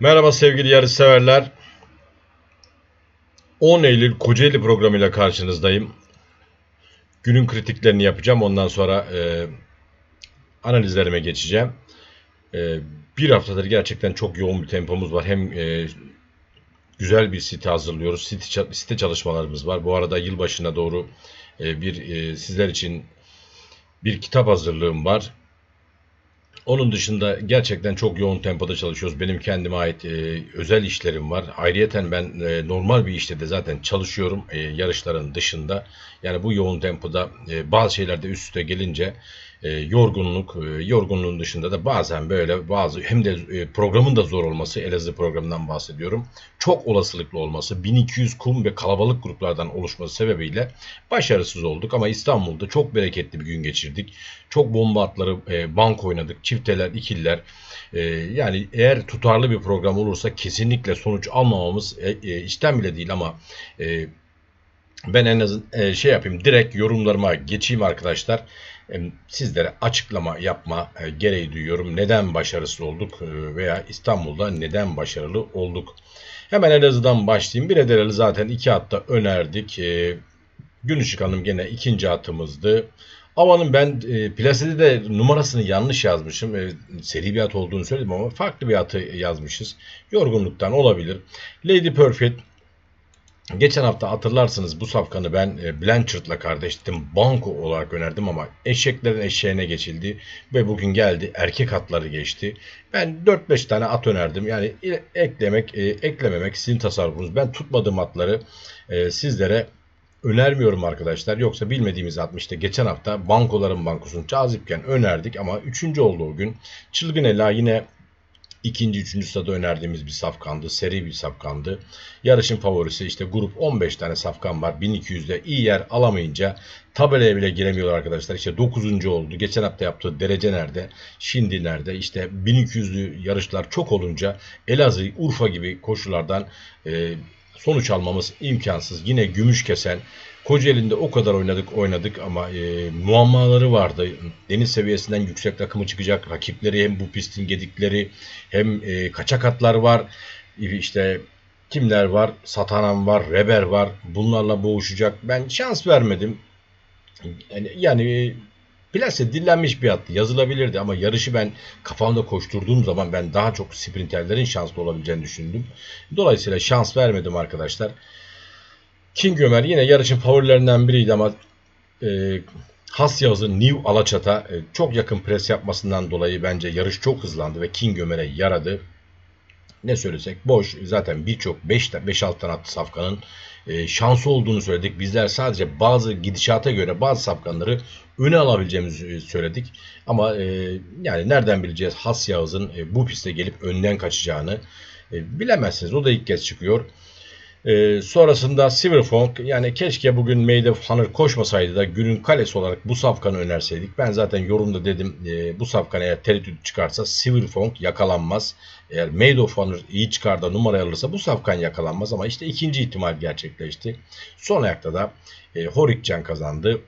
Merhaba sevgili yarışseverler. 10 Eylül Kocaeli programıyla karşınızdayım. Günün kritiklerini yapacağım. Ondan sonra e, analizlerime geçeceğim. E, bir haftadır gerçekten çok yoğun bir tempomuz var. Hem e, güzel bir site hazırlıyoruz. Site, site çalışmalarımız var. Bu arada yılbaşına doğru e, bir e, sizler için bir kitap hazırlığım var. Onun dışında gerçekten çok yoğun tempoda çalışıyoruz. Benim kendime ait e, özel işlerim var. Ayrıyeten ben e, normal bir işte de zaten çalışıyorum e, yarışların dışında. Yani bu yoğun tempoda e, bazı şeylerde üst üste gelince e, yorgunluk, e, yorgunluğun dışında da bazen böyle bazı hem de e, programın da zor olması, Elazığ programından bahsediyorum. Çok olasılıklı olması, 1200 kum ve kalabalık gruplardan oluşması sebebiyle başarısız olduk. Ama İstanbul'da çok bereketli bir gün geçirdik. Çok bomba atları, e, bank oynadık, çifteler, ikiller. E, yani eğer tutarlı bir program olursa kesinlikle sonuç almamamız e, e, işten bile değil ama e, ben en azından şey yapayım direkt yorumlarıma geçeyim arkadaşlar. Sizlere açıklama yapma e, gereği duyuyorum. Neden başarısız olduk e, veya İstanbul'da neden başarılı olduk? Hemen Elazığ'dan başlayayım. Bir Edereli zaten iki hatta önerdik. E, Gün Işık Hanım gene ikinci atımızdı. Amanın ben e, plasede de numarasını yanlış yazmışım. E, seri bir at olduğunu söyledim ama farklı bir atı yazmışız. Yorgunluktan olabilir. Lady Perfect Geçen hafta hatırlarsınız bu safkanı ben e, Blanchard'la kardeştim. Banko olarak önerdim ama eşeklerin eşeğine geçildi ve bugün geldi erkek atları geçti. Ben 4-5 tane at önerdim. Yani e- eklemek, e, eklememek sizin tasarrufunuz. Ben tutmadığım atları sizlere önermiyorum arkadaşlar. Yoksa bilmediğimiz at işte geçen hafta bankoların bankosunu cazipken önerdik ama 3. oldu o gün. Çılgın Ela yine ikinci, üçüncü sırada önerdiğimiz bir safkandı. Seri bir safkandı. Yarışın favorisi işte grup 15 tane safkan var. 1200'de iyi yer alamayınca tabelaya bile giremiyorlar arkadaşlar. İşte 9. oldu. Geçen hafta yaptığı derece nerede? Şimdi nerede? İşte 1200'lü yarışlar çok olunca Elazığ, Urfa gibi koşulardan e, sonuç almamız imkansız. Yine gümüş kesen Kocaeli'nde o kadar oynadık oynadık ama e, muammaları vardı. Deniz seviyesinden yüksek rakımı çıkacak. Rakipleri hem bu pistin gedikleri hem e, kaçak atlar var. İşte kimler var? Satanan var, Reber var. Bunlarla boğuşacak. Ben şans vermedim. Yani, yani plase dinlenmiş bir attı. Yazılabilirdi ama yarışı ben kafamda koşturduğum zaman ben daha çok sprinterlerin şanslı olabileceğini düşündüm. Dolayısıyla şans vermedim arkadaşlar. King Ömer yine yarışın favorilerinden biriydi ama e, Has Yağız'ın New Alaçat'a e, çok yakın pres yapmasından dolayı bence yarış çok hızlandı ve King Ömer'e yaradı. Ne söylesek boş. Zaten birçok 5-6 tane attı safkanın e, şansı olduğunu söyledik. Bizler sadece bazı gidişata göre bazı safkanları öne alabileceğimizi söyledik. Ama e, yani nereden bileceğiz Has Yağız'ın e, bu piste gelip önden kaçacağını e, bilemezsiniz. O da ilk kez çıkıyor. Ee, sonrasında Silverfong yani keşke bugün Maid of Honor koşmasaydı da günün kalesi olarak bu safkanı önerseydik. Ben zaten yorumda dedim e, bu safkan eğer tereddüt çıkarsa Silverfong yakalanmaz. Eğer Maid of Honor iyi çıkar da numara alırsa bu safkan yakalanmaz ama işte ikinci ihtimal gerçekleşti. Son ayakta da e, Horikcan kazandı.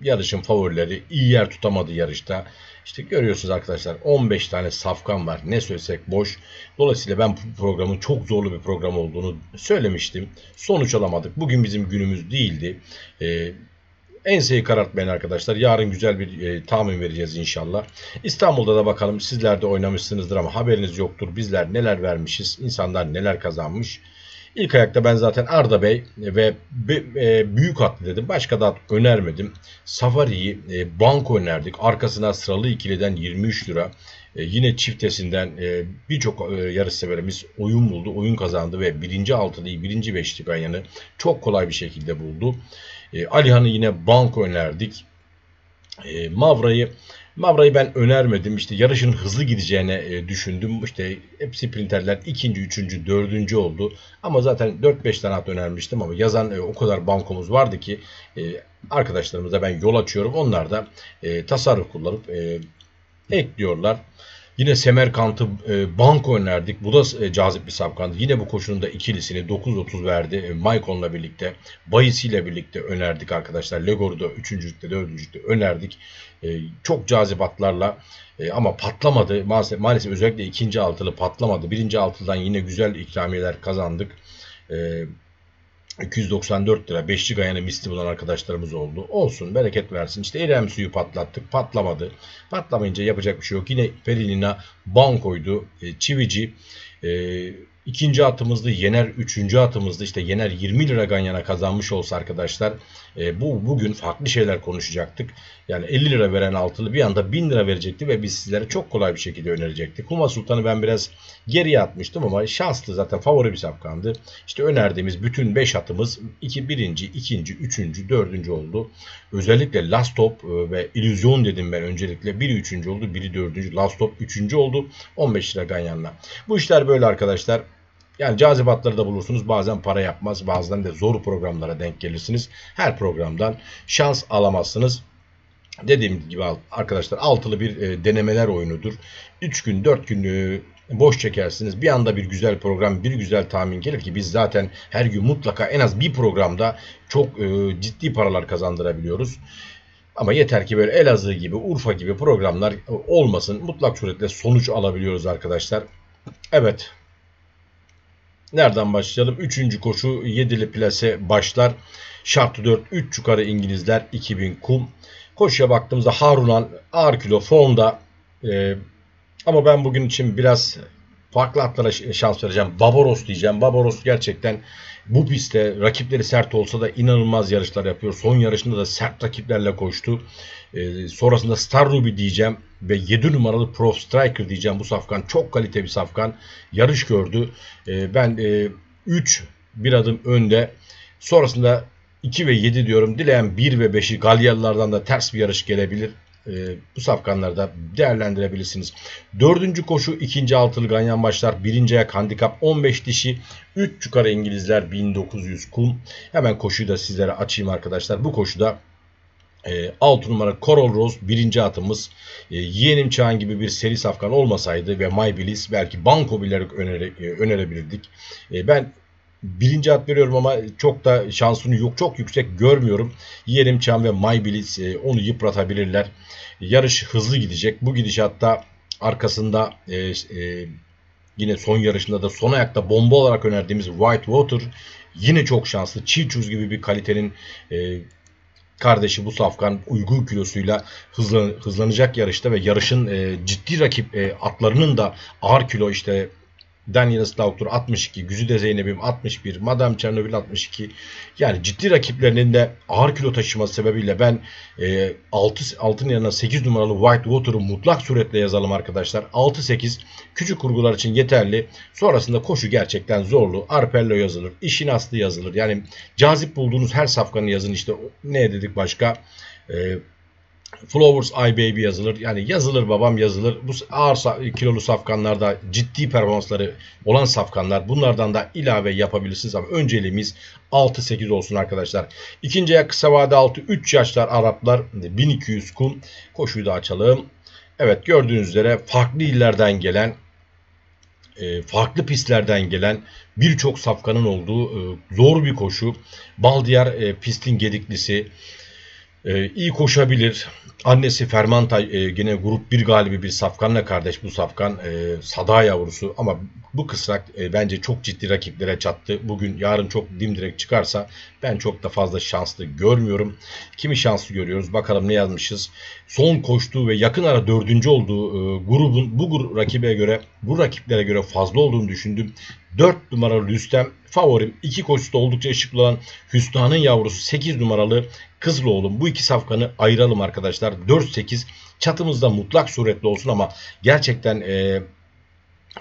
Yarışın favorileri iyi yer tutamadı yarışta. İşte görüyorsunuz arkadaşlar 15 tane safkan var. Ne söylesek boş. Dolayısıyla ben bu programın çok zorlu bir program olduğunu söylemiştim. Sonuç alamadık. Bugün bizim günümüz değildi. Ee, enseyi karartmayın arkadaşlar. Yarın güzel bir e, tahmin vereceğiz inşallah. İstanbul'da da bakalım sizler de oynamışsınızdır ama haberiniz yoktur. Bizler neler vermişiz, insanlar neler kazanmış. İlk ayakta ben zaten Arda Bey ve e, büyük atlı dedim. Başka da önermedim. Safari'yi e, banko önerdik. Arkasına sıralı ikiliden 23 lira. E, yine çiftesinden birçok yarış severimiz oyun buldu. Oyun kazandı ve birinci altılıyı, birinci beşli ganyanı çok kolay bir şekilde buldu. Alihan'ı yine banko önerdik. Mavra'yı Mavra'yı ben önermedim. İşte yarışın hızlı gideceğine e, düşündüm. İşte hep sprinterler ikinci, üçüncü, dördüncü oldu. Ama zaten 4-5 tane at önermiştim ama yazan e, o kadar bankomuz vardı ki e, arkadaşlarımıza ben yol açıyorum. Onlar da tasarruf kullanıp ekliyorlar. Yine Semerkant'ı e, banko önerdik. Bu da e, cazip bir safkandı. Yine bu koşunun da ikilisini 9.30 verdi. E, Maykon'la birlikte, Bayisi ile birlikte önerdik arkadaşlar. Legor'u da 3. lükte, 4. lükte önerdik. E, çok cazip atlarla e, ama patlamadı. Maalesef, maalesef özellikle ikinci altılı patlamadı. Birinci altıdan yine güzel ikramiyeler kazandık. E, 294 lira beşli gayanı misli bulan arkadaşlarımız oldu. Olsun bereket versin. İşte İrem suyu patlattık patlamadı. Patlamayınca yapacak bir şey yok. Yine Pelinina bankoydu. E, çivici e, ikinci atımızdı. Yener üçüncü atımızdı. İşte Yener 20 lira ganyana kazanmış olsa arkadaşlar e, bu bugün farklı şeyler konuşacaktık. Yani 50 lira veren altılı bir anda 1000 lira verecekti ve biz sizlere çok kolay bir şekilde önerecektik. Kuma Sultan'ı ben biraz geriye atmıştım ama şanslı zaten favori bir safkandı. İşte önerdiğimiz bütün 5 atımız 2 birinci, ikinci, üçüncü, dördüncü oldu. Özellikle Last Top e, ve İllüzyon dedim ben öncelikle. Biri üçüncü oldu, biri dördüncü. Last Top üçüncü oldu. 15 lira ganyanla. Bu işler böyle arkadaşlar. Yani cazibatları da bulursunuz. Bazen para yapmaz. Bazen de zor programlara denk gelirsiniz. Her programdan şans alamazsınız. Dediğim gibi arkadaşlar altılı bir e, denemeler oyunudur. 3 gün 4 gün e, boş çekersiniz. Bir anda bir güzel program, bir güzel tahmin gelir ki biz zaten her gün mutlaka en az bir programda çok e, ciddi paralar kazandırabiliyoruz. Ama yeter ki böyle Elazığ gibi, Urfa gibi programlar olmasın. Mutlak suretle sonuç alabiliyoruz arkadaşlar. Evet. Nereden başlayalım? Üçüncü koşu 7'li plase başlar. Şartı 4, 3 yukarı İngilizler 2000 kum. Koşuya baktığımızda Harunan ağır kilo formda. Ee, ama ben bugün için biraz farklı atlara şans vereceğim. Babaros diyeceğim. Babaros gerçekten bu pistte rakipleri sert olsa da inanılmaz yarışlar yapıyor. Son yarışında da sert rakiplerle koştu. Ee, sonrasında Star Ruby diyeceğim ve 7 numaralı Pro Striker diyeceğim. Bu safkan çok kalite bir safkan. Yarış gördü. Ee, ben e, 3 bir adım önde. Sonrasında 2 ve 7 diyorum. Dileyen 1 ve 5'i Galyalılardan da ters bir yarış gelebilir. E, bu safkanlarda değerlendirebilirsiniz. Dördüncü koşu ikinci altılı ganyan başlar. Birinci ayak handikap 15 dişi. 3 yukarı İngilizler 1900 kum. Hemen koşuyu da sizlere açayım arkadaşlar. Bu koşuda e, 6 numara Coral Rose birinci atımız. E, Yeğenim Çağan gibi bir seri safkan olmasaydı ve My Bliss belki banko bilerek önere, e, önerebilirdik. E, ben birinci at veriyorum ama çok da şansını yok çok yüksek görmüyorum. Yerim Çam ve Maybilis e, onu yıpratabilirler. Yarış hızlı gidecek. Bu gidişatta arkasında e, e, yine son yarışında da son ayakta bomba olarak önerdiğimiz White Water yine çok şanslı. Çiğçuz gibi bir kalitenin e, kardeşi bu safkan uygun kilosuyla hızlan, hızlanacak yarışta ve yarışın e, ciddi rakip e, atlarının da ağır kilo işte Daniel Slaughter 62, Güzide Zeynep'im 61, Madame Chernobyl 62. Yani ciddi rakiplerinin de ağır kilo taşıması sebebiyle ben e, 6, altın yanına 8 numaralı White Water'ı mutlak suretle yazalım arkadaşlar. 6-8 küçük kurgular için yeterli. Sonrasında koşu gerçekten zorlu. Arpello yazılır, işin aslı yazılır. Yani cazip bulduğunuz her safkanı yazın işte. Ne dedik başka? Eee Flowers I Baby yazılır. Yani yazılır babam yazılır. Bu ağır kilolu safkanlarda ciddi performansları olan safkanlar. Bunlardan da ilave yapabilirsiniz ama önceliğimiz 6-8 olsun arkadaşlar. İkinci ayak kısa vade 6 3 yaşlar Araplar 1200 kum. Koşuyu da açalım. Evet gördüğünüz üzere farklı illerden gelen e, farklı pistlerden gelen birçok safkanın olduğu e, zor bir koşu. Baldiyar e, pistin gediklisi. İyi koşabilir. Annesi Fermantay e, gene grup bir galibi bir Safkan'la kardeş bu Safkan e, Sada yavrusu ama bu kısrak e, bence çok ciddi rakiplere çattı. Bugün yarın çok dimdirek çıkarsa ben çok da fazla şanslı görmüyorum. Kimi şanslı görüyoruz bakalım ne yazmışız. Son koştuğu ve yakın ara dördüncü olduğu e, grubun bu rakibe göre bu rakiplere göre fazla olduğunu düşündüm. 4 numaralı Rüstem favorim. iki koşuda oldukça ışıklı olan Hüsna'nın yavrusu 8 numaralı Kızıloğlu'm. Bu iki safkanı ayıralım arkadaşlar. 4-8 çatımızda mutlak suretli olsun ama gerçekten e,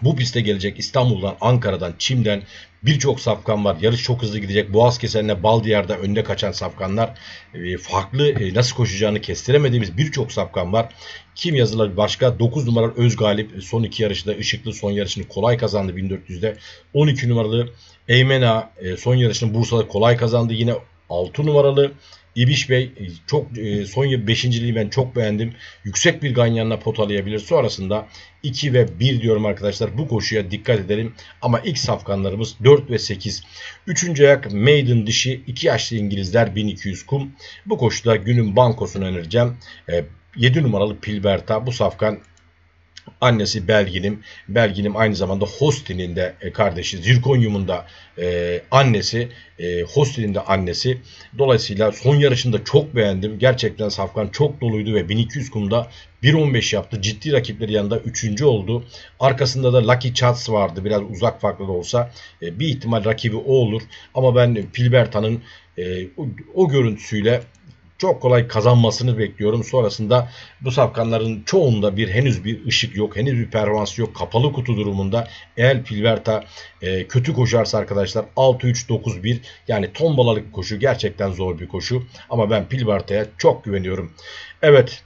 bu piste gelecek İstanbul'dan, Ankara'dan, Çim'den birçok safkan var. Yarış çok hızlı gidecek. Boğaz kesenle Baldiyar'da önde kaçan safkanlar. E, farklı e, nasıl koşacağını kestiremediğimiz birçok safkan var. Kim yazılır başka? 9 numaralı Öz Galip son iki yarışta ışıklı son yarışını kolay kazandı 1400'de. 12 numaralı Eymena e, son yarışını Bursa'da kolay kazandı. Yine 6 numaralı İbiş Bey e, çok e, son 5. ben çok beğendim. Yüksek bir ganyanla potalayabilir. Sonrasında 2 ve 1 diyorum arkadaşlar. Bu koşuya dikkat edelim. Ama ilk safkanlarımız 4 ve 8. Üçüncü ayak Maiden dişi 2 yaşlı İngilizler 1200 kum. Bu koşuda günün bankosunu önereceğim. 7 numaralı Pilberta bu safkan Annesi Belgin'im. Belgin'im aynı zamanda Hostin'in de e, kardeşi. Zirkonyum'un da e, annesi. E, Hostin'in de annesi. Dolayısıyla son yarışında çok beğendim. Gerçekten Safkan çok doluydu ve 1200 kumda 1.15 yaptı. Ciddi rakipleri yanında 3. oldu. Arkasında da Lucky Chats vardı. Biraz uzak farklı da olsa. E, bir ihtimal rakibi o olur. Ama ben Pilberta'nın e, o, o görüntüsüyle çok kolay kazanmasını bekliyorum. Sonrasında bu safkanların çoğunda bir henüz bir ışık yok. Henüz bir performans yok. Kapalı kutu durumunda eğer Pilverta e, kötü koşarsa arkadaşlar 6-3-9-1 yani tombalalık koşu gerçekten zor bir koşu. Ama ben Pilverta'ya çok güveniyorum. Evet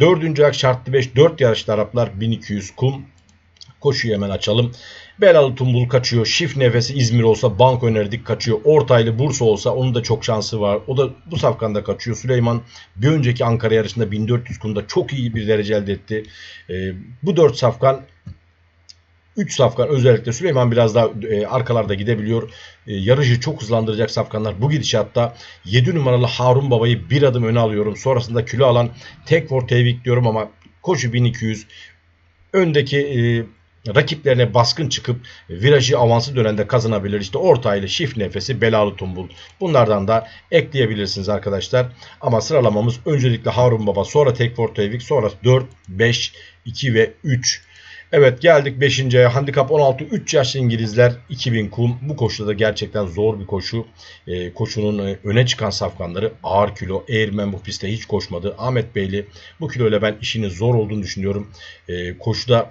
Dördüncü ayak şartlı 5 4 yarışlı Araplar 1200 kum. Koşuyu hemen açalım. Belalı Tumbul kaçıyor. Şif nefesi İzmir olsa bank önerdik kaçıyor. Ortaylı Bursa olsa onun da çok şansı var. O da bu safkanda kaçıyor. Süleyman bir önceki Ankara yarışında 1400 kumda çok iyi bir derece elde etti. E, bu 4 safkan 3 safkan özellikle Süleyman biraz daha e, arkalarda gidebiliyor. E, yarışı çok hızlandıracak safkanlar. Bu gidişatta 7 numaralı Harun Baba'yı bir adım öne alıyorum. Sonrasında kilo alan Tek for Tevik diyorum ama koşu 1200. Öndeki e, rakiplerine baskın çıkıp virajı avansı dönende kazanabilir. İşte ortaylı, şif nefesi, belalı tumbul. Bunlardan da ekleyebilirsiniz arkadaşlar. Ama sıralamamız öncelikle Harun Baba, sonra Tekford Tevfik, sonra 4, 5, 2 ve 3. Evet geldik 5. aya. Handikap 16. 3 yaşlı İngilizler 2000 kum. Bu koşuda da gerçekten zor bir koşu. E, koşunun öne çıkan safkanları ağır kilo. Eğirmen bu pistte hiç koşmadı. Ahmet Beyli bu kiloyla ben işinin zor olduğunu düşünüyorum. E, koşuda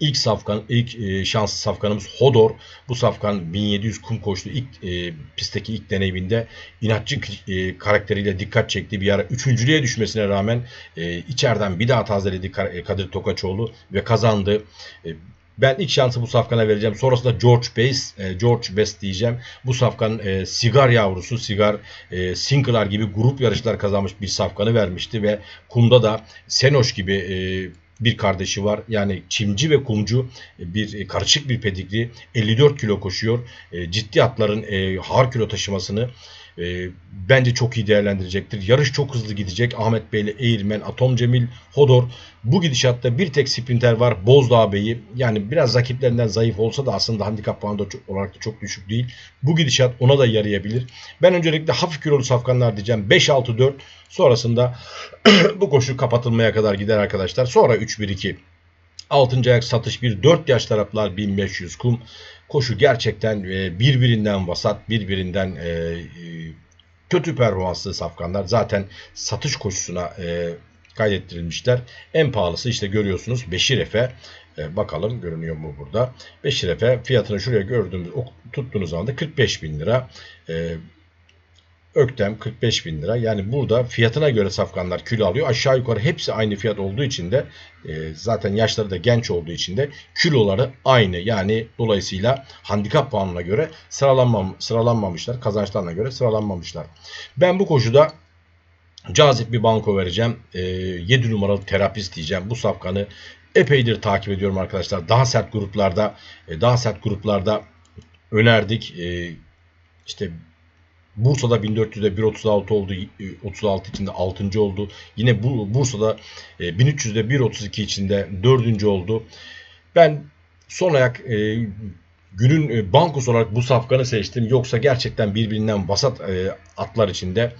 İlk safkan, ilk e, şanslı safkanımız Hodor. Bu safkan 1700 kum koştu. İlk e, pistteki ilk deneyiminde inatçı e, karakteriyle dikkat çekti. Bir ara üçüncülüğe düşmesine rağmen e, içeriden bir daha tazeledi e, Kadir Tokaçoğlu ve kazandı. E, ben ilk şansı bu safkana vereceğim. Sonrasında George Best, e, George Best diyeceğim. Bu safkan e, sigar yavrusu, sigar e, Sinclair gibi grup yarışlar kazanmış bir safkanı vermişti ve kumda da Senoş gibi e, bir kardeşi var. Yani çimci ve kumcu e, bir e, karışık bir pedigri 54 kilo koşuyor. E, ciddi atların ağır kilo taşımasını bence çok iyi değerlendirecektir. Yarış çok hızlı gidecek. Ahmet Bey ile Eğirmen, Atom Cemil, Hodor. Bu gidişatta bir tek sprinter var. Bozdağ Bey'i. Yani biraz rakiplerinden zayıf olsa da aslında handikap puanı da çok, olarak da çok düşük değil. Bu gidişat ona da yarayabilir. Ben öncelikle hafif kilolu safkanlar diyeceğim. 5-6-4 sonrasında bu koşu kapatılmaya kadar gider arkadaşlar. Sonra 3-1-2. 6. ayak satış 1 4 yaş taraflar 1500 kum. Koşu gerçekten e, birbirinden vasat, birbirinden e, e, kötü performanslı safkanlar. Zaten satış koşusuna kaydettirilmişler. En pahalısı işte görüyorsunuz Beşir Efe. bakalım görünüyor mu burada? Beşir Efe fiyatını şuraya gördüğümüz tuttuğunuz zaman da 45 bin lira. Öktem 45 bin lira. Yani burada fiyatına göre safkanlar kilo alıyor. Aşağı yukarı hepsi aynı fiyat olduğu için de e, zaten yaşları da genç olduğu için de kiloları aynı. Yani dolayısıyla handikap puanına göre sıralanmam, sıralanmamışlar. Kazançlarına göre sıralanmamışlar. Ben bu koşuda cazip bir banko vereceğim. E, 7 numaralı terapist diyeceğim. Bu safkanı epeydir takip ediyorum arkadaşlar. Daha sert gruplarda e, daha sert gruplarda önerdik. E, işte Bursa'da 1400'de 1.36 oldu. 36 içinde 6. oldu. Yine bu Bursa'da 1300'de 1.32 içinde 4. oldu. Ben son ayak e, günün e, bankosu olarak bu safkanı seçtim. Yoksa gerçekten birbirinden vasat e, atlar içinde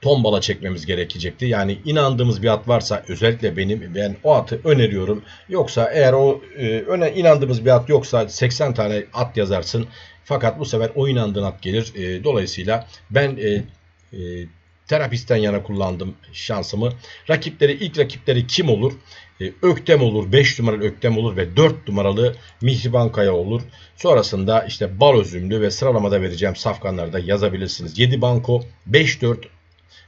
tombala çekmemiz gerekecekti. Yani inandığımız bir at varsa özellikle benim ben o atı öneriyorum. Yoksa eğer o e, öne inandığımız bir at yoksa 80 tane at yazarsın. Fakat bu sefer o inandığın at gelir. E, dolayısıyla ben e, e, terapisten yana kullandım şansımı. Rakipleri ilk rakipleri kim olur? E, Öktem olur, 5 numaralı Öktem olur ve 4 numaralı Mihriban Kaya olur. Sonrasında işte bal özümlü ve sıralamada vereceğim safkanlarda yazabilirsiniz. 7 banko, 5 4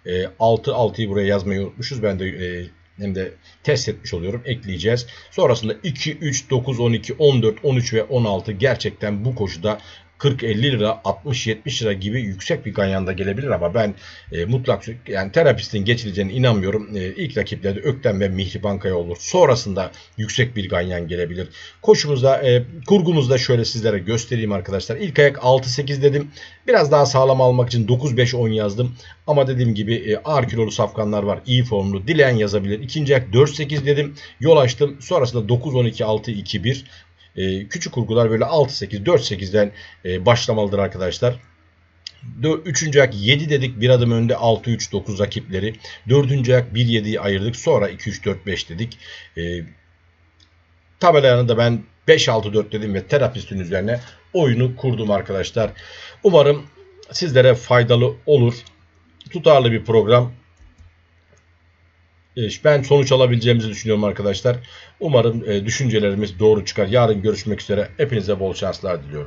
e, 6 6'yı buraya yazmayı unutmuşuz. Ben de e, hem de test etmiş oluyorum. Ekleyeceğiz. Sonrasında 2, 3, 9, 12, 14, 13 ve 16 gerçekten bu koşuda 40-50 lira, 60-70 lira gibi yüksek bir ganyanda gelebilir ama ben e, mutlak yani terapistin geçileceğine inanmıyorum. E, ilk rakiplerde Öktem ve Mihri Bankaya olur. Sonrasında yüksek bir ganyan gelebilir. Koşumuzda, e, kurgumuzda şöyle sizlere göstereyim arkadaşlar. İlk ayak 6-8 dedim. Biraz daha sağlam almak için 9-5-10 yazdım. Ama dediğim gibi e, ağır kilolu safkanlar var. iyi formlu. Dileyen yazabilir. İkinci ayak 4-8 dedim. Yol açtım. Sonrasında 9-12-6-2-1. E, küçük kurgular böyle 6-8, 4-8'den e, başlamalıdır arkadaşlar. Dö- Üçüncü ayak 7 dedik. Bir adım önde 6-3-9 rakipleri. Dördüncü ayak 1-7'yi ayırdık. Sonra 2-3-4-5 dedik. E, tabela da ben 5-6-4 dedim ve terapistin üzerine oyunu kurdum arkadaşlar. Umarım sizlere faydalı olur. Tutarlı bir program. E, Ben sonuç alabileceğimizi düşünüyorum arkadaşlar. Umarım e, düşüncelerimiz doğru çıkar. Yarın görüşmek üzere. Hepinize bol şanslar diliyorum.